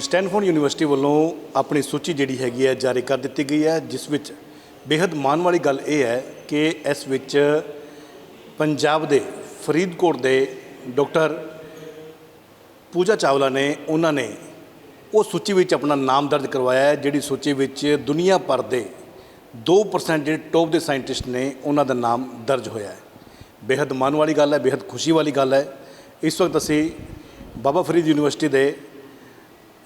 Stanford university ਵੱਲੋਂ ਆਪਣੀ ਸੂਚੀ ਜਿਹੜੀ ਹੈਗੀ ਹੈ ਜਾਰੀ ਕਰ ਦਿੱਤੀ ਗਈ ਹੈ, ਜਿਸ ਵਿੱਚ ਬੇहद ਮਾਣ ਵਾਲੀ ਗੱਲ ਇਹ ਹੈ ਕਿ ਇਸ ਵਿੱਚ ਪੰਜਾਬ ਦੇ ਫਰੀਦਕੋਟ ਦੇ ਡਾਕਟਰ ਪੂਜਾ ਚਾਵਲਾ ਨੇ, ਉਹਨਾਂ ਨੇ ਉਹ ਸੂਚੀ ਵਿੱਚ ਆਪਣਾ ਨਾਮ ਦਰਜ ਕਰਵਾਇਆ ਹੈ, ਜਿਹੜੀ ਸੂਚੀ ਵਿੱਚ ਦੁਨੀਆ ਭਰ ਦੇ 2% ਜਿਹੜੇ ਟੌਪ ਦੇ ਸਾਇੰਟਿਸਟ ਨੇ, ਉਹਨਾਂ ਦਾ ਨਾਮ ਦਰਜ ਹੋਇਆ ਹੈ। ਬੇहद ਮਾਣ ਵਾਲੀ ਗੱਲ ਹੈ ਬੇहद ਖੁਸ਼ੀ ਵਾਲੀ ਗੱਲ ਹੈ। ਇਸ ਵਕਤ ਅਸੀਂ ਬਾਬਾ ਫਰੀਦ ਯੂਨੀਵਰਸਿਟੀ ਦੇ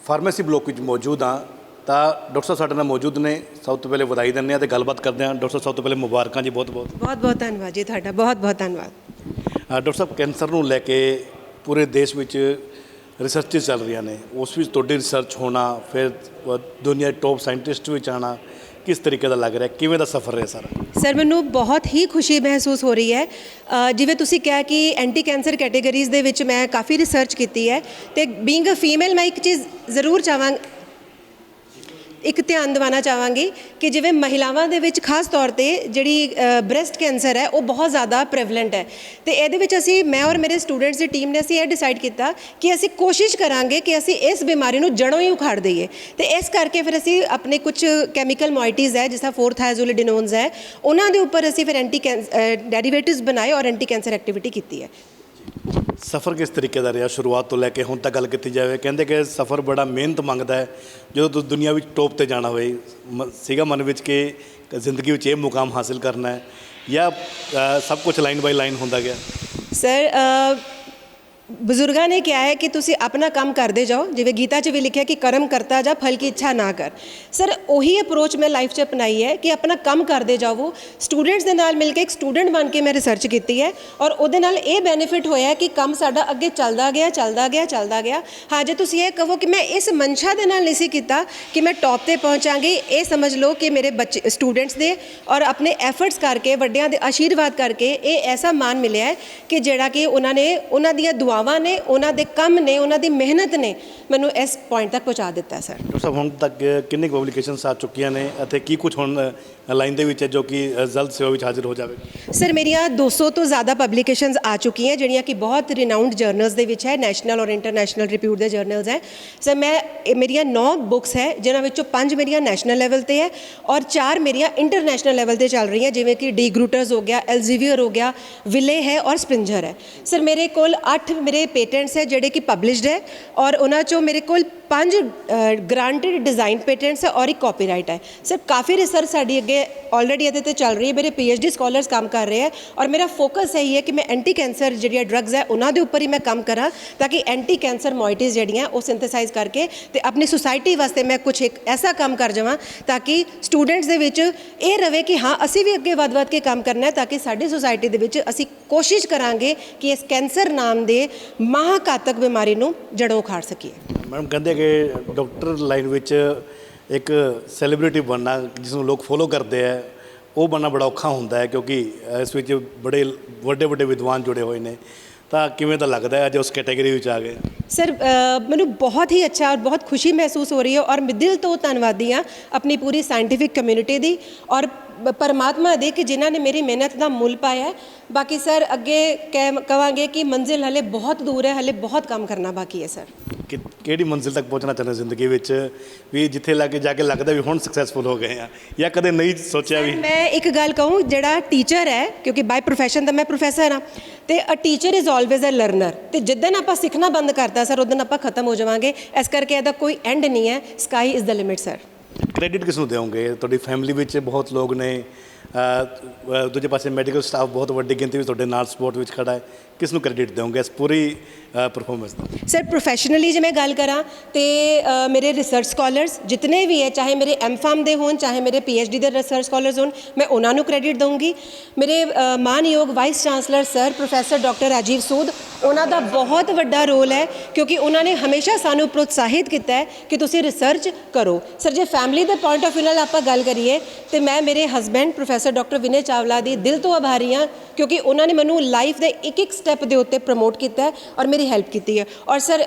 ਫਾਰਮੇਸੀ ਬਲਾਕ ਵਿੱਚ ਮੌਜੂਦ ਹਾਂ ਤਾਂ ਡਾਕਟਰ ਸਾਹਿਬ ਸਾਡੇ ਨਾਲ ਮੌਜੂਦ ਨੇ। ਸਭ ਤੋਂ ਪਹਿਲੇ ਵਧਾਈ ਦਿੰਦੇ ਹਾਂ ਤੇ ਗੱਲਬਾਤ ਕਰਦੇ ਹਾਂ। ਡਾਕਟਰ ਸਾਹਿਬ ਸਭ ਤੋਂ ਪਹਿਲੇ ਮੁਬਾਰਕਾਂ ਜੀ ਬਹੁਤ ਬਹੁਤ। ਬਹੁਤ ਬਹੁਤ ਧੰਨਵਾਦ ਜੀ ਤੁਹਾਡਾ ਬਹੁਤ ਬਹੁਤ ਧੰਨਵਾਦ। ਡਾਕਟਰ ਸਾਹਿਬ ਕੈਂਸਰ ਨੂੰ ਲੈ ਕੇ ਪੂਰੇ ਦੇਸ਼ ਵਿੱਚ ਰਿਸਰਚਸ ਚੱਲ ਰਹੀਆਂ ਨੇ। ਉਸ ਵਿੱਚ ਤੁਹਾਡੀ ਰਿਸਰਚ ਹੋਣਾ ਫਿਰ ਦੁਨੀਆ ਦੇ ਟੌਪ ਸਾਇੰਟਿਸਟ ਵਿੱਚ ਆਉਣਾ ਕਿਸ ਤਰੀਕੇ ਦਾ ਲੱਗ ਰਿਹਾ? ਕਿਵੇਂ ਦਾ ਸਫ਼ਰ ਰਿਹਾ ਸਾਰਾ? ਸਰ ਮੈਨੂੰ ਬਹੁਤ ਹੀ ਖੁਸ਼ੀ ਮਹਿਸੂਸ ਹੋ ਰਹੀ ਹੈ। ਅ, ਜਿਵੇਂ ਤੁਸੀਂ ਕਿਹਾ ਕਿ ਐਂਟੀ ਕੈਂਸਰ ਕੈਟੇਗਰੀਜ਼ ਦੇ ਵਿੱਚ ਮੈਂ ਕਾਫੀ ਰਿਸਰਚ ਕੀਤੀ ਹੈ ਤੇ ਬੀਇੰਗ ਅ ਫੀਮੇਲ ਮੈਂ ਇੱਕ ਚੀਜ਼ ਜ਼ਰੂਰ ਚਾਹਾਂ ਇੱਕ ਧਿਆਨ ਦਿਵਾਉਣਾ ਚਾਹਾਂਗੀ ਕਿ ਜਿਵੇਂ ਮਹਿਲਾਵਾਂ ਦੇ ਵਿੱਚ ਖਾਸ ਤੌਰ ਤੇ ਜਿਹੜੀ ਬ੍ਰੈਸਟ ਕੈਂਸਰ ਹੈ, ਉਹ ਬਹੁਤ ਜ਼ਿਆਦਾ ਪ੍ਰੈਵਲੈਂਟ ਹੈ। ਤੇ ਇਹਦੇ ਵਿੱਚ ਅਸੀਂ, ਮੈਂ ਔਰ ਮੇਰੇ ਸਟੂਡੈਂਟਸ ਦੀ ਟੀਮ ਨੇ ਅਸੀਂ ਇਹ ਡਿਸਾਈਡ ਕੀਤਾ ਕਿ ਅਸੀਂ ਕੋਸ਼ਿਸ਼ ਕਰਾਂਗੇ ਕਿ ਅਸੀਂ ਇਸ ਬਿਮਾਰੀ ਨੂੰ ਜੜੋਂ ਹੀ ਉਖਾੜ ਦਈਏ। ਤੇ ਇਸ ਕਰਕੇ ਫਿਰ ਅਸੀਂ ਆਪਣੇ ਕੁਝ ਕੈਮੀਕਲ ਮੋਇਟੀਜ਼ ਹੈ, ਜਿਸ ਤਰ੍ਹਾਂ 4-ਥਾਇਜ਼ੋਲਿਡਿਨੋਨਸ ਹੈ, ਉਹਨਾਂ ਦੇ ਉੱਪਰ ਅਸੀਂ ਫਿਰ ਐਂਟੀ ਡੈਰੀਵੇਟਿਵਸ ਬਣਾਏ ਔਰ ਐਂਟੀ ਕੈਂਸਰ ਐਕਟੀਵਿਟੀ ਕੀਤੀ ਹੈ। ਸਫ਼ਰ ਕਿਸ ਤਰੀਕੇ ਦਾ ਰਿਹਾ? ਸ਼ੁਰੂਆਤ ਤੋਂ ਲੈ ਕੇ ਹੁਣ ਤੱਕ ਗੱਲ ਕੀਤੀ ਜਾਵੇ ਕਹਿੰਦੇ ਕਿ ਸਫ਼ਰ ਬੜਾ ਮਿਹਨਤ ਮੰਗਦਾ ਹੈ। ਜਦੋਂ ਤੁਸੀਂ ਦੁਨੀਆ ਵਿੱਚ ਟੋਪ ਤੇ ਜਾਣਾ ਹੋਵੇ ਮ- ਸੀਗਾ ਮਨ ਵਿੱਚ ਕਿ ਜ਼ਿੰਦਗੀ ਵਿੱਚ ਇਹ ਮੁਕਾਮ ਹਾਸਿਲ ਕਰਨਾ ਹੈ ਜਾਂ ਅ, ਸਭ ਕੁਝ ਲਾਈਨ ਬਾਈ ਲਾਈਨ ਹੁੰਦਾ ਗਿਆ? ਸਰ ਅ, ਬਜ਼ੁਰਗਾਂ ਨੇ ਕਿਹਾ ਹੈ ਕਿ ਤੁਸੀਂ ਆਪਣਾ ਕੰਮ ਕਰਦੇ ਜਾਓ ਜਿਵੇਂ ਗੀਤਾ 'ਚ ਵੀ ਲਿਖਿਆ ਕਿ ਕਰਮ ਕਰਤਾ ਜਾ ਫਲ ਕੀ ਇੱਛਾ ਨਾ ਕਰ ਸਰ ਉਹੀ ਅਪਰੋਚ ਮੈਂ ਲਾਈਫ 'ਚ ਅਪਣਾਈ ਹੈ ਕਿ ਆਪਣਾ ਕੰਮ ਕਰਦੇ ਜਾਵੋ ਸਟੂਡੈਂਟਸ ਦੇ ਨਾਲ ਮਿਲ ਕੇ ਇੱਕ ਸਟੂਡੈਂਟ ਬਣ ਕੇ ਮੈਂ ਰਿਸਰਚ ਕੀਤੀ ਹੈ ਔਰ ਉਹਦੇ ਨਾਲ ਇਹ ਬੈਨੀਫਿਟ ਹੋਇਆ ਕਿ ਕੰਮ ਸਾਡਾ ਅੱਗੇ ਚੱਲਦਾ ਗਿਆ ਚੱਲਦਾ ਗਿਆ ਚੱਲਦਾ ਗਿਆ ਹਾਂ ਜੇ ਤੁਸੀਂ ਇਹ ਕਹੋ ਕਿ ਮੈਂ ਇਸ ਮਨਸ਼ਾ ਦੇ ਨਾਲ ਨਹੀਂ ਸੀ ਕੀਤਾ ਕਿ ਮੈਂ ਟੌਪ ਤੇ ਪਹੁੰਚਾਂਗੀ ਇਹ ਸਮਝ ਲਓ ਕਿ ਮੇਰੇ ਬੱਚੇ ਸਟੂਡੈਂਟਸ ਦੇ ਔਰ ਆਪਣੇ ਐਫਰਟਸ ਕਰਕੇ ਵੱਡਿਆਂ ਦੇ ਆਸ਼ੀਰਵਾਦ ਕਰਕੇ ਇਹ ਐਸਾ ਮਾਨ ਮਿਲਿਆ ਹੈ ਕਿ ਜਿਹੜਾ ਕਿ ਉਹਨਾਂ ਨੇ ਉਹਨਾਂ ਦੀਆਂ ਦੁਆਵਾਂ ਨੇ, ਉਹਨਾਂ ਦੇ ਕੰਮ ਨੇ, ਉਹਨਾਂ ਦੀ ਮਿਹਨਤ ਨੇ, ਮੈਨੂੰ ਇਸ ਪੁਆਇੰਟ ਤੱਕ ਪਹੁੰਚਾ ਦਿੱਤਾ ਸਰ ਡਾਕਟਰ ਸਾਹਿਬ, ਹੁਣ ਤੱਕ ਕਿੰਨੇ ਪਬਲੀਕੇਸ਼ਨਸ ਆ ਚੁੱਕੀਆਂ ਨੇ ਅਤੇ ਕੀ ਕੁਝ ਹੁਣ ਲਾਈਨ ਦੇ ਵਿੱਚ ਹੈ ਜੋ ਕਿ ਜਲਦ ਸੇਵਾ ਵਿੱਚ ਹਾਜ਼ਰ ਹੋ ਜਾਵੇਗਾ ਸਰ, ਮੇਰੀਆਂ 200 ਤੋਂ ਜ਼ਿਆਦਾ ਪਬਲੀਕੇਸ਼ਨਸ ਆ ਚੁੱਕੀਆਂ, ਜਿਹੜੀਆਂ ਕਿ ਬਹੁਤ ਰਿਨਾਊਂਡ ਜਰਨਲਸ ਦੇ ਵਿੱਚ ਹੈ ਨੈਸ਼ਨਲ ਔਰ ਇੰਟਰਨੈਸ਼ਨਲ ਰਿਪਿਊਟ ਦੇ ਜਰਨਲਸ ਹੈ। ਸਰ, ਮੈਂ ਮੇਰੀਆਂ 9 ਬੁੱਕਸ ਹੈ, ਜਿਨ੍ਹਾਂ ਵਿੱਚੋਂ 5 ਮੇਰੀਆਂ ਨੈਸ਼ਨਲ ਲੈਵਲ ਤੇ ਹੈ ਔਰ 4 ਮੇਰੀਆਂ ਇੰਟਰਨੈਸ਼ਨਲ ਲੈਵਲ ਤੇ ਚੱਲ ਰਹੀਆਂ, ਜਿਵੇਂ ਕਿ ਡੀ ਗਰੂਟਰਸ ਹੋ ਗਿਆ ਐਲਜ਼ੀਵੀਅਰ ਹੋ ਗਿਆ ਵਿਲੇ ਹੈ ਔਰ ਸਪ੍ਰਿੰਜਰ ਹੈ। ਸਰ, ਮੇਰੇ ਕੋਲ 8 ਮੇਰੇ ਪੇਟੈਂਟਸ ਹੈ, ਜਿਹੜੇ ਕਿ ਪਬਲਿਸ਼ਡ ਹੈ ਔਰ ਉਹਨਾਂ ਚੋਂ ਮੇਰੇ ਕੋਲ 5 ਗ੍ਰਾਂਟਡ ਡਿਜ਼ਾਈਨ ਪੇਟੈਂਟਸ ਹੈ ਔਰ ਇੱਕ ਕਾਪੀਰਾਈਟ ਹੈ। ਸਰ, ਕਾਫੀ ਰਿਸਰਚ ਸਾਡੀ ਅੱਗੇ ਆਲਰੇਡੀ ਇਹਦੇ ਤੇ ਚੱਲ ਰਹੀ ਹੈ, ਮੇਰੇ ਪੀਐਚਡੀ ਸਕਾਲਰਸ ਕੰਮ ਕਰ ਰਹੇ ਹੈ ਔਰ ਮੇਰਾ ਫੋਕਸ ਇਹੀ ਹੈ ਕਿ ਮੈਂ ਐਂਟੀ ਕੈਂਸਰ ਜਿਹੜੀਆਂ ਡਰੱਗਸ ਹੈ, ਉਹਨਾਂ ਦੇ ਉੱਪਰ ਹੀ ਮੈਂ ਕੰਮ ਕਰਾਂ ਤਾਂ ਕਿ ਐਂਟੀ ਕੈਂਸਰ ਮੋਇਟੀਜ਼ ਜਿਹੜੀਆਂ ਉਹ ਸਿੰਥੇਸਾਈਜ਼ ਕਰਕੇ ਤੇ ਆਪਣੀ ਸੁਸਾਇਟੀ ਵਾਸਤੇ ਮੈਂ ਕੁਝ ਇੱਕ ਐਸਾ ਕੰਮ ਕਰ ਜਾਵਾਂ ਤਾਂ ਕਿ ਸਟੂਡੈਂਟਸ ਦੇ ਵਿੱਚ ਇਹ ਰਵੇ ਕਿ ਹਾਂ, ਅਸੀਂ ਵੀ ਅੱਗੇ ਵੱਧ-ਵੱਧ ਕੇ ਕੰਮ ਕਰਨਾ ਹੈ ਤਾਂ ਕਿ ਸਾਡੀ ਸੁਸਾਇਟੀ ਦੇ ਵਿੱਚ ਅਸੀਂ ਕੋਸ਼ਿਸ਼ ਕਰਾਂਗੇ ਕਿ ਇਸ ਕੈਂਸਰ ਨਾਮ ਦੇ ਮਹਾਘਾਤਕ ਬਿਮਾਰੀ ਨੂੰ ਜੜੋਂ ਉਖਾੜ ਸਕੀਏ। ਮੈਡਮ, ਕਹਿੰਦੇ ਕਿ ਡਾਕਟਰ ਲਾਈਨ ਵਿੱਚ ਇੱਕ ਸੈਲੀਬ੍ਰਿਟੀ ਬਣਨਾ ਜਿਸ ਨੂੰ ਲੋਕ ਫੋਲੋ ਕਰਦੇ ਆ, ਉਹ ਬਣਨਾ ਬੜਾ ਔਖਾ ਹੁੰਦਾ ਹੈ ਕਿਉਂਕਿ ਇਸ ਵਿੱਚ ਬੜੇ ਵੱਡੇ ਵੱਡੇ ਵਿਦਵਾਨ ਜੁੜੇ ਹੋਏ ਨੇ। ਤਾਂ ਕਿਵੇਂ ਤਾਂ ਲੱਗਦਾ ਹੈ ਅੱਜ ਉਸ ਕੈਟਾਗਰੀ ਵਿੱਚ ਆ ਗਏ ਸਰ ਮੈਨੂੰ ਬਹੁਤ ਹੀ ਅੱਛਾ ਔਰ ਬਹੁਤ ਖੁਸ਼ੀ ਮਹਿਸੂਸ ਹੋ ਰਹੀ ਹੈ ਔਰ ਮੈਂ ਦਿਲ ਤੋਂ ਧੰਨਵਾਦੀ ਹਾਂ ਆਪਣੀ ਪੂਰੀ ਸਾਇੰਟੀਫਿਕ ਕਮਿਊਨਿਟੀ ਦੀ ਔਰ ਪਰਮਾਤਮਾ ਦੇ ਕਿ ਜਿਨ੍ਹਾਂ ਨੇ ਮੇਰੀ ਮਿਹਨਤ ਦਾ ਮੁੱਲ ਪਾਇਆ ਬਾਕੀ ਸਰ ਅੱਗੇ ਕਹਿ- ਕਵਾਂਗੇ ਕਿ ਮੰਜ਼ਿਲ ਹਲੇ ਬਹੁਤ ਦੂਰ ਹੈ, ਹਲੇ ਬਹੁਤ ਕੰਮ ਕਰਨਾ ਬਾਕੀ ਹੈ ਸਰ ਕਿਹੜੀ ਮੰਜ਼ਿਲ ਤੱਕ ਪਹੁੰਚਣਾ ਚਾਹੁੰਦੇ ਜ਼ਿੰਦਗੀ ਵਿੱਚ? ਵੀ ਜਿੱਥੇ ਲੱਗੇ ਜਾ ਕੇ ਲੱਗਦਾ ਵੀ ਹੁਣ ਸਕਸੈਸਫੁਲ ਹੋ ਗਏ ਆ, ਜਾਂ ਕਦੇ ਨਹੀਂ ਸੋਚਿਆ ਵੀ ਮੈਂ ਇੱਕ ਗੱਲ ਕਹੂੰ, ਜਿਹੜਾ ਟੀਚਰ ਹੈ, ਕਿਉਂਕਿ ਬਾਈ ਪ੍ਰੋਫੈਸ਼ਨ ਦਾ ਮੈਂ ਪ੍ਰੋਫੈਸਰ ਹਾਂ, ਤੇ a teacher is always a learner ਤੇ ਜਿੱਦਨ ਆਪਾਂ ਸਿੱਖਣਾ ਬੰਦ ਕਰਤਾ ਸਰ ਉਦੋਂ ਆਪਾਂ ਖਤਮ ਹੋ ਜਾਵਾਂਗੇ। ਇਸ ਕਰਕੇ ਇਹਦਾ ਕੋਈ ਐਂਡ ਨਹੀਂ ਹੈ। Sky is the limit sir credit ਕਿਸ ਨੂੰ ਦਿਓਗੇ? ਤੁਹਾਡੀ ਫੈਮਿਲੀ ਵਿੱਚ ਬਹੁਤ ਲੋਕ ਨੇ ਦੂਜੇ ਪਾਸੇ ਮੈਡੀਕਲ ਸਟਾਫ ਬਹੁਤ ਵੱਡੀ ਗਿਣਤੀ ਵਿੱਚ ਤੁਹਾਡੇ ਨਾਲ ਸਪੋਰਟ ਵਿੱਚ ਖੜਾ ਹੈ। ਕਿਸ ਨੂੰ ਕ੍ਰੈਡਿਟ ਦਿਓਗੇ ਇਸ ਪੂਰੀ ਪਰਫਾਰਮੈਂਸ ਦਾ? ਸਰ ਪ੍ਰੋਫੈਸ਼ਨਲੀ ਜੇ ਮੈਂ ਗੱਲ ਕਰਾਂ ਤੇ ਮੇਰੇ ਰਿਸਰਚ ਸਕਾਲਰਸ ਜਿਤਨੇ ਵੀ ਹੈ, ਚਾਹੇ ਮੇਰੇ ਐਮਫਾਰਮ ਦੇ ਹੋਣ, ਚਾਹੇ ਮੇਰੇ ਪੀਐਚਡੀ ਦੇ ਰਿਸਰਚ ਸਕਾਲਰਸ ਹੋਣ, ਮੈਂ ਉਹਨਾਂ ਨੂੰ ਕ੍ਰੈਡਿਟ ਦਊਂਗੀ। ਮੇਰੇ ਮਾਨਯੋਗ vice chancellor sir professor doctor Rajiv Sood ਉਹਨਾਂ ਦਾ ਬਹੁਤ ਵੱਡਾ ਰੋਲ ਹੈ, ਕਿਉਂਕਿ ਉਹਨਾਂ ਨੇ ਹਮੇਸ਼ਾ ਸਾਨੂੰ ਪ੍ਰੋਤਸਾਹਿਤ ਕੀਤਾ ਹੈ ਕਿ ਤੁਸੀਂ ਰਿਸਰਚ ਕਰੋ। ਸਰ ਜੇ ਫੈਮਿਲੀ ਦੇ ਪੁਆਇੰਟ ਆਫ ਵਿਊ ਨਾਲ ਆਪਾਂ ਗੱਲ ਕਰੀਏ ਤੇ ਮੈਂ ਮੇਰੇ husband professor doctor Vinay Chawla ਦੀ ਦਿਲ ਤੋਂ ਆਭਾਰੀ ਹਾਂ ਕਿਉਂਕਿ ਉਹਨਾਂ ਨੇ ਮੈਨੂੰ ਲਾਈਫ ਦੇ ਇੱਕ ਇੱਕ ਸਟੈਪ ਦੇ ਉੱਤੇ ਪ੍ਰਮੋਟ ਕੀਤਾ ਹੈ ਔਰ ਮੇਰੀ ਹੈਲਪ ਕੀਤੀ ਹੈ। ਔਰ ਸਰ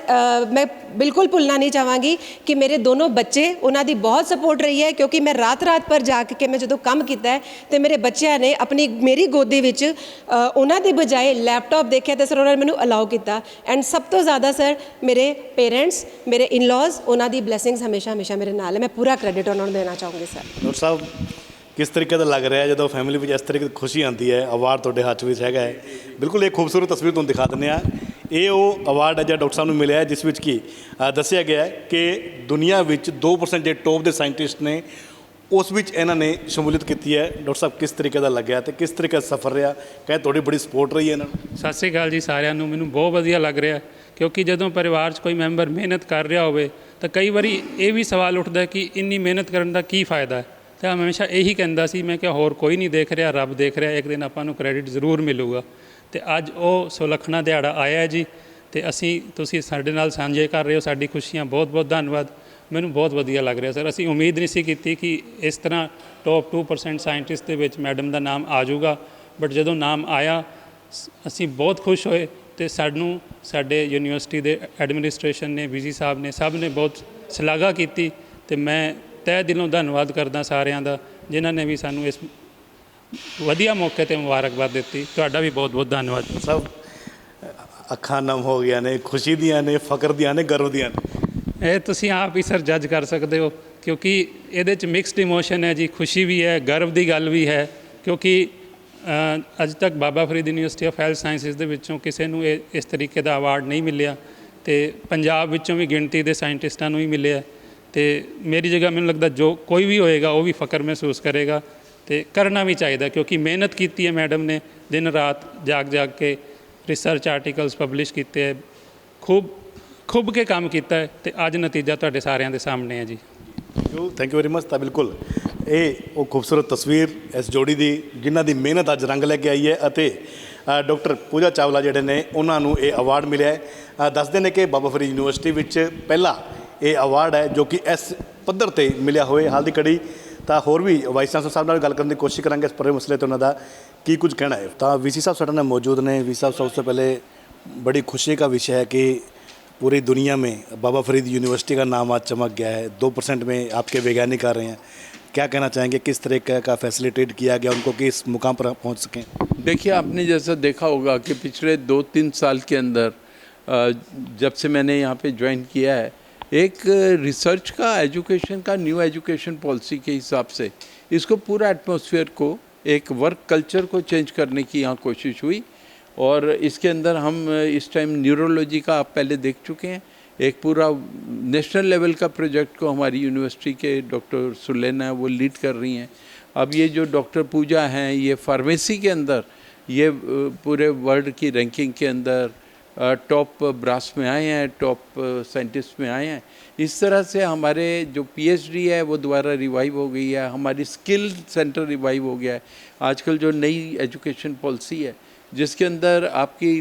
ਮੈਂ ਬਿਲਕੁਲ ਭੁੱਲਣਾ ਨਹੀਂ ਚਾਹਾਂਗੀ ਕਿ ਮੇਰੇ ਦੋਨੋਂ ਬੱਚੇ ਉਹਨਾਂ ਦੀ ਬਹੁਤ ਸਪੋਰਟ ਰਹੀ ਹੈ ਕਿਉਂਕਿ ਮੈਂ ਰਾਤ ਰਾਤ ਪਰ ਜਾ ਕੇ ਮੈਂ ਜਦੋਂ ਕੰਮ ਕੀਤਾ ਹੈ ਤੇ ਮੇਰੇ ਬੱਚਿਆਂ ਨੇ ਆਪਣੀ ਮੇਰੀ ਗੋਦੀ ਵਿੱਚ ਉਹਨਾਂ ਦੀ ਬਜਾਏ ਲੈਪਟਾਪ ਦੇਖਿਆ ਤੇ ਸਰ ਉਹਨਾਂ ਨੇ ਮੈਨੂੰ ਅਲਾਉ ਕੀਤਾ। ਐਂਡ ਸਭ ਤੋਂ ਜ਼ਿਆਦਾ ਸਰ ਮੇਰੇ ਪੇਰੈਂਟਸ ਮੇਰੇ ਇਨ-ਲॉज ਉਹਨਾਂ ਦੀ ਬਲੇਸਿੰਗਸ ਹਮੇਸ਼ਾ ਹਮੇਸ਼ਾ ਮੇਰੇ ਨਾਲ ਹੈ। ਮੈਂ ਪੂਰਾ ਕ੍ਰੈਡਿਟ ਉਹਨਾਂ ਨੂੰ ਦੇਣਾ ਚਾਹੂੰਗੀ ਸਰ ਡਾਕਟਰ ਸਾਹਿਬ ਕਿਸ ਤਰੀਕੇ ਦਾ ਲੱਗ ਰਿਹਾ ਜਦੋਂ ਫੈਮਿਲੀ ਵਿੱਚ ਇਸ ਤਰੀਕੇ ਦੀ ਖੁਸ਼ੀ ਆਉਂਦੀ ਹੈ? ਅਵਾਰਡ ਤੁਹਾਡੇ ਹੱਥ ਵਿੱਚ ਹੈਗਾ ਹੈ। ਬਿਲਕੁਲ ਇੱਕ ਖੂਬਸੂਰਤ ਤਸਵੀਰ ਤੁਹਾਨੂੰ ਦਿਖਾ ਦਿੰਦੇ ਆ ਇਹ ਉਹ ਅਵਾਰਡ ਹੈ ਜਿਹੜਾ ਡਾਕਟਰ ਸਾਹਿਬ ਨੂੰ ਮਿਲਿਆ ਹੈ ਜਿਸ ਵਿੱਚ ਕੀ ਦੱਸਿਆ ਗਿਆ ਹੈ ਕਿ ਦੁਨੀਆ ਵਿੱਚ 2% ਜੇ ਟੌਪ ਦੇ ਸਾਇੰਟਿਸਟ ਨੇ ਉਸ ਵਿੱਚ ਇਹਨਾਂ ਨੇ ਸ਼ਮੂਲੀਅਤ ਕੀਤੀ ਹੈ। ਡਾਕਟਰ ਸਾਹਿਬ ਕਿਸ ਤਰੀਕੇ ਦਾ ਲੱਗਿਆ ਤੇ ਕਿਸ ਤਰੀਕੇ ਦਾ ਸਫ਼ਰ ਰਿਹਾ? ਕਹਿੰਦੇ ਤੁਹਾਡੀ ਬੜੀ ਸਪੋਰਟ ਰਹੀ ਹੈ ਇਹਨਾਂ ਨੂੰ। ਸਤਿ ਸ਼੍ਰੀ ਅਕਾਲ ਜੀ ਸਾਰਿਆਂ ਨੂੰ। ਮੈਨੂੰ ਬਹੁਤ ਵਧੀਆ ਲੱਗ ਰਿਹਾ। ਕਿਉਂਕਿ ਜਦੋਂ ਪਰਿਵਾਰ 'ਚ ਕੋਈ ਮੈਂਬਰ ਮਿਹਨਤ ਕਰ ਰਿਹਾ ਹੋਵੇ, ਤਾਂ ਕਈ ਵਾਰੀ ਇਹ ਵੀ ਸਵਾਲ ਉੱਠਦਾ ਕਿ ਇੰਨੀ ਮਿਹਨਤ ਕਰਨ ਦਾ ਕੀ ਫਾਇਦਾ ਹੈ? ਤੇ ਹਮੇਸ਼ਾ ਇਹੀ ਕਹਿੰਦਾ ਸੀ, ਮੈਂ ਕਿ ਹੋਰ ਕੋਈ ਨਹੀਂ ਦੇਖ ਰਿਹਾ, ਰੱਬ ਦੇਖ ਰਿਹਾ, ਇੱਕ ਦਿਨ ਆਪਾਂ ਨੂੰ ਕ੍ਰੈਡਿਟ ਜ਼ਰੂਰ ਮਿਲੂਗਾ। ਤੇ ਅੱਜ ਉਹ ਸੁਲੱਖਣਾ ਦਿਹਾੜਾ ਆਇਆ ਜੀ, ਤੇ ਅਸੀਂ, ਤੁਸੀਂ ਸਾਡੇ ਨਾਲ ਸਾਂਝੇ ਕਰ ਰਹੇ ਹੋ, ਸਾਡੀ ਖੁਸ਼ੀਆਂ ਬਹੁਤ ਬਹੁਤ ਧੰਨਵਾਦ। ਮੈਨੂੰ ਬਹੁਤ ਵਧੀਆ ਲੱਗ ਰਿਹਾ, ਸਰ। ਅਸੀਂ ਉਮੀਦ ਨਹੀਂ ਸੀ ਕੀਤੀ ਕਿ ਇਸ ਤਰ੍ਹਾਂ ਟੌਪ 2% ਸਾਇੰਟਿਸਟ ਦੇ ਵਿੱਚ ਮੈਡਮ ਦਾ ਨਾਮ ਆ ਜਾਊਗਾ ਬਟ ਜਦੋਂ ਨਾਮ ਆਇਆ, ਸ- ਅਸੀਂ ਬਹੁਤ ਖੁਸ਼ ਹੋਏ। ਤੇ ਸਾਨੂੰ ਸਾਡੇ ਯੂਨੀਵਰਸਿਟੀ ਦੇ ਐਡਮਿਨਿਸਟ੍ਰੇਸ਼ਨ ਨੇ ਵੀਜੀ ਸਾਹਿਬ ਨੇ ਸਭ ਨੇ ਬਹੁਤ ਸ਼ਲਾਘਾ ਕੀਤੀ ਤੇ ਮੈਂ ਤਹਿ ਦਿਲੋਂ ਧੰਨਵਾਦ ਕਰਦਾ ਸਾਰਿਆਂ ਦਾ ਜਿਨ੍ਹਾਂ ਨੇ ਵੀ ਸਾਨੂੰ ਇਸ ਵਧੀਆ ਮੌਕੇ ਤੇ ਮੁਬਾਰਕਬਾਦ ਦਿੱਤੀ। ਤੁਹਾਡਾ ਵੀ ਬਹੁਤ ਬਹੁਤ ਧੰਨਵਾਦ। ਸਭ ਅੱਖਾਂ ਨਮ ਹੋ ਗਿਆ ਨੇ ਖੁਸ਼ੀ ਦੀਆਂ ਨੇ ਫਕਰ ਦੀਆਂ ਨੇ ਗਰਵ ਦੀਆਂ ਨੇ। ਇਹ ਤੁਸੀਂ ਆਪ ਹੀ ਸਰ ਜੱਜ ਕਰ ਸਕਦੇ ਹੋ ਕਿਉਂਕਿ ਇਹਦੇ ਚ ਮਿਕਸਡ ਇਮੋਸ਼ਨ ਹੈ ਜੀ ਖੁਸ਼ੀ ਵੀ ਹੈ ਗਰਵ ਦੀ ਗੱਲ ਵੀ ਹੈ ਕਿਉਂਕਿ ਅੱਜ ਤੱਕ Baba Farid university of health sciences ਦੇ ਵਿੱਚੋਂ ਕਿਸੇ ਨੂੰ ਇਹ, ਇਸ ਤਰੀਕੇ ਦਾ ਅਵਾਰਡ ਨਹੀਂ ਮਿਲਿਆ ਤੇ ਪੰਜਾਬ ਵਿੱਚੋਂ ਵੀ ਗਿਣਤੀ ਦੇ ਸਾਇੰਟਿਸਟਾਂ ਨੂੰ ਹੀ ਮਿਲਿਆ ਤੇ ਮੇਰੀ ਜਗ੍ਹਾ ਮੈਨੂੰ ਲੱਗਦਾ ਜੋ ਕੋਈ ਵੀ ਹੋਏਗਾ, ਉਹ ਵੀ ਫਕਰ ਮਹਿਸੂਸ ਕਰੇਗਾ ਤੇ ਕਰਨਾ ਵੀ ਚਾਹੀਦਾ ਕਿਉਂਕਿ ਮਿਹਨਤ ਕੀਤੀ ਹੈ ਮੈਡਮ ਨੇ, ਦਿਨ ਰਾਤ ਜਾਗ ਜਾਗ ਕੇ ਰਿਸਰਚ ਆਰਟੀਕਲਸ ਪਬਲਿਸ਼ ਕੀਤੇ ਹੈ, ਖੂਬ, ਖੁੱਬ ਕੇ ਕੰਮ ਕੀਤਾ ਹੈ ਤੇ ਅੱਜ ਨਤੀਜਾ ਤੁਹਾਡੇ ਸਾਰਿਆਂ ਦੇ ਸਾਹਮਣੇ ਹੈ ਜੀ। ਥੈਂਕ ਯੂ ਵੈਰੀ ਮਚ ਤਾਂ ਬਿਲਕੁਲ। ਇਹ ਉਹ ਖੂਬਸੂਰਤ ਤਸਵੀਰ ਇਸ ਜੋੜੀ ਦੀ ਜਿਨ੍ਹਾਂ ਦੀ ਮਿਹਨਤ ਅੱਜ ਰੰਗ ਲੈ ਕੇ ਆਈ ਹੈ ਅਤੇ ਅ, ਡਾਕਟਰ ਪੂਜਾ ਚਾਵਲਾ ਜਿਹੜੇ ਨੇ ਉਹਨਾਂ ਨੂੰ ਇਹ ਅਵਾਰਡ ਮਿਲਿਆ ਹੈ ਅ, ਦੱਸਦੇ ਨੇ ਕਿ ਬਾਬਾ ਫਰੀਦ ਯੂਨੀਵਰਸਿਟੀ ਵਿੱਚ ਪਹਿਲਾ ਇਹ ਅਵਾਰਡ ਹੈ ਜੋ ਕਿ ਇਸ ਪੱਧਰ ਤੇ ਮਿਲਿਆ ਹੋਵੇ ਹਾਲ ਦੀ ਕੜੀ ਤਾਂ ਹੋਰ ਵੀ ਵਾਈਸ ਚਾਂਸਲਰ ਸਾਹਿਬ ਨਾਲ ਗੱਲ ਕਰਨ ਦੀ ਕੋਸ਼ਿਸ਼ ਕਰਾਂਗੇ ਇਸ ਪੂਰੇ ਮਸਲੇ ਤੇ ਉਹਨਾਂ ਦਾ ਕੀ ਕੁਝ ਕਹਿਣਾ ਹੈ ਤਾਂ ਵੀਸੀ ਸਾਹਿਬ ਸਾਡੇ ਨਾਲ ਮੌਜੂਦ ਨੇ ਵੀਸੀ ਸਾਹਿਬ सबसे पहले बड़ी खुशी का विषय है कि पूरी दुनिया में बाबा फरीद यूनिवर्सिटी का नाम आज चमक गया है दो परसेंट में आपके वैज्ञानिक आ रहे हैं क्या कहना चाहेंगे? किस तरह का फैसिलिटेट किया गया? उनको कि इस मुकाम पर पहुँच सकें? देखिए, आपने जैसा देखा होगा कि पिछले दो तीन साल के अंदर जब से मैंने यहाँ पे ज्वाइन किया है, एक रिसर्च का एजुकेशन का न्यू एजुकेशन पॉलिसी के हिसाब से, इसको पूरा एटमोसफियर को, एक वर्क कल्चर को चेंज करने की यहाँ कोशिश हुई। और इसके अंदर हम इस टाइम न्यूरोलॉजी का आप पहले देख चुके हैं। एक पूरा नेशनल लेवल का प्रोजेक्ट को हमारी यूनिवर्सिटी के डॉक्टर सुलेना है वो लीड कर रही हैं। अब ये जो डॉक्टर पूजा हैं, ये फार्मेसी के अंदर, ये पूरे वर्ल्ड की रैंकिंग के अंदर टॉप ब्रास में आए हैं, टॉप साइंटिस्ट में आए हैं। इस तरह से हमारे जो पीएचडी है, वो दोबारा रिवाइव हो गई है। हमारी स्किल सेंटर रिवाइव हो गया है। आजकल जो नई एजुकेशन पॉलिसी है, जिसके अंदर आपकी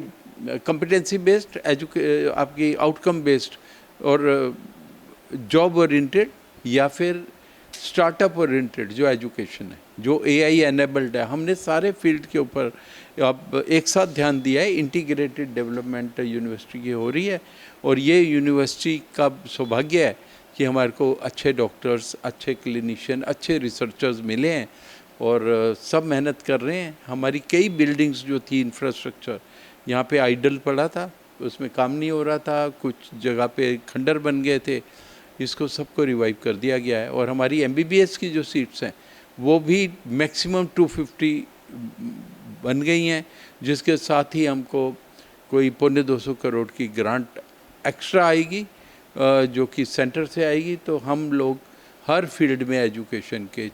कंपिटेंसी बेस्ड एजुके आपकी आउटकम बेस्ड और जॉब ओरिएंटेड या फिर स्टार्टअप ओरिएंटेड जो एजुकेशन है, जो एआई एनेबल्ड है। हमने सारे फ़ील्ड के ऊपर अब एक साथ ध्यान दिया है। इंटीग्रेटेड डेवलपमेंट यूनिवर्सिटी की हो रही है और ये यूनिवर्सिटी का सौभाग्य है कि हमारे को अच्छे डॉक्टर्स अच्छे क्लिनिशियन अच्छे रिसर्चर्स मिले हैं और सब मेहनत कर रहे हैं। हमारी कई बिल्डिंग्स जो थी इंफ्रास्ट्रक्चर यहाँ पे आइडल पड़ा था, उसमें काम नहीं हो रहा था, कुछ जगह पे खंडर बन गए थे, इसको सबको रिवाइव कर दिया गया है। और हमारी एमबीबीएस की जो सीट्स हैं, वो भी मैक्सिमम 250 बन गई हैं, जिसके साथ ही हमको कोई पौने 200 करोड़ की ग्रांट एक्स्ट्रा आएगी जो कि सेंटर से आएगी। तो हम लोग हर फ़ील्ड में एजुकेशन के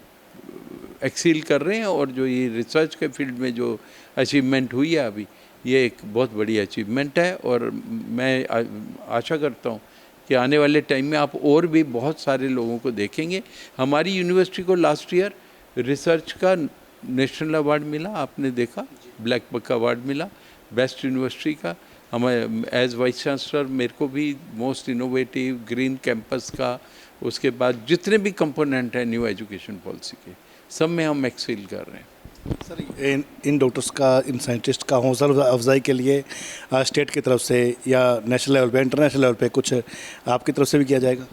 एक्सील कर रहे हैं और जो ये रिसर्च के फ़ील्ड में जो अचीवमेंट हुई है अभी ये एक बहुत बड़ी अचीवमेंट है और मैं आशा करता हूँ कि आने वाले टाइम में आप और भी बहुत सारे लोगों को देखेंगे। हमारी यूनिवर्सिटी को लास्ट ईयर रिसर्च का नेशनल अवार्ड मिला, आपने देखा? ब्लैक बक अवार्ड मिला बेस्ट यूनिवर्सिटी का। हमें एज वाइस चांसलर मेरे को भी मोस्ट इनोवेटिव ग्रीन कैंपस का, उसके बाद जितने भी कंपोनेंट हैं न्यू एजुकेशन पॉलिसी के, सब में हम एक्सेल कर रहे हैं। सर इन इन डॉक्टर्स का, इन साइंटिस्ट का हौसला अफजाई के लिए स्टेट की तरफ़ से या नेशनल लेवल पे, इंटरनेशनल लेवल पे कुछ आपकी तरफ़ से भी किया जाएगा?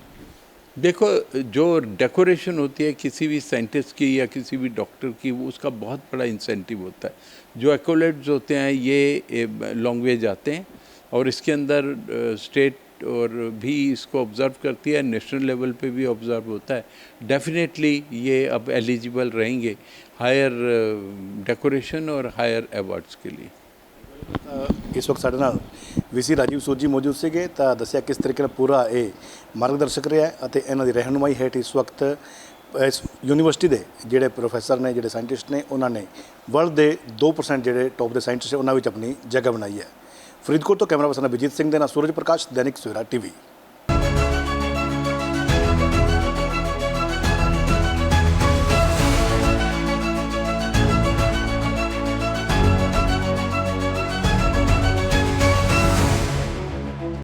देखो, जो डेकोरेशन होती है किसी भी साइंटिस्ट की या किसी भी डॉक्टर की, वो उसका बहुत बड़ा इंसेंटिव होता है। जो एक्ोलेट्स होते हैं, ये लॉन्ग वे जाते हैं और इसके अंदर स्टेट और भी इसको ऑब्ज़र्व करती है नेशनल लेवल पे भी ऑब्ज़र्व होता है डेफिनेटली ये अब एलिजिबल रहेंगे हायर डेकोरेशन और हायर अवार्ड्स के लिए ਅ, ਇਸ ਵਕਤ ਸਾਡੇ ਨਾਲ ਵੀਸੀ ਰਾਜੀਵ ਸੂਦ ਜੀ ਮੌਜੂਦ ਸੀਗੇ ਤਾਂ ਦੱਸਿਆ ਕਿਸ ਤਰੀਕੇ ਨਾਲ ਪੂਰਾ ਇਹ ਮਾਰਗਦਰਸ਼ਕ ਰਿਹਾ ਹੈ ਅਤੇ ਇਹਨਾਂ ਦੀ ਰਹਿਨੁਮਾਈ ਹੇਠ ਇਸ ਵਕਤ ਇਸ ਯੂਨੀਵਰਸਿਟੀ ਦੇ ਜਿਹੜੇ ਪ੍ਰੋਫੈਸਰ ਨੇ ਜਿਹੜੇ ਸਾਇੰਟਿਸਟ ਨੇ ਉਹਨਾਂ ਨੇ ਵਰਲਡ ਦੇ 2% ਜਿਹੜੇ ਟੌਪ ਦੇ ਸਾਇੰਟਿਸਟ ਨੇ ਉਹਨਾਂ ਵਿੱਚ ਆਪਣੀ ਜਗ੍ਹਾ ਬਣਾਈ ਹੈ ਫਰੀਦਕੋਟ ਤੋਂ ਕੈਮਰਾ ਪਰਸਨ ਅਭਿਜੀਤ ਸਿੰਘ ਦੇ ਨਾਲ ਸੂਰਜ ਪ੍ਰਕਾਸ਼ ਦੈਨਿਕ ਸਵੇਰਾ ਟੀਵੀ।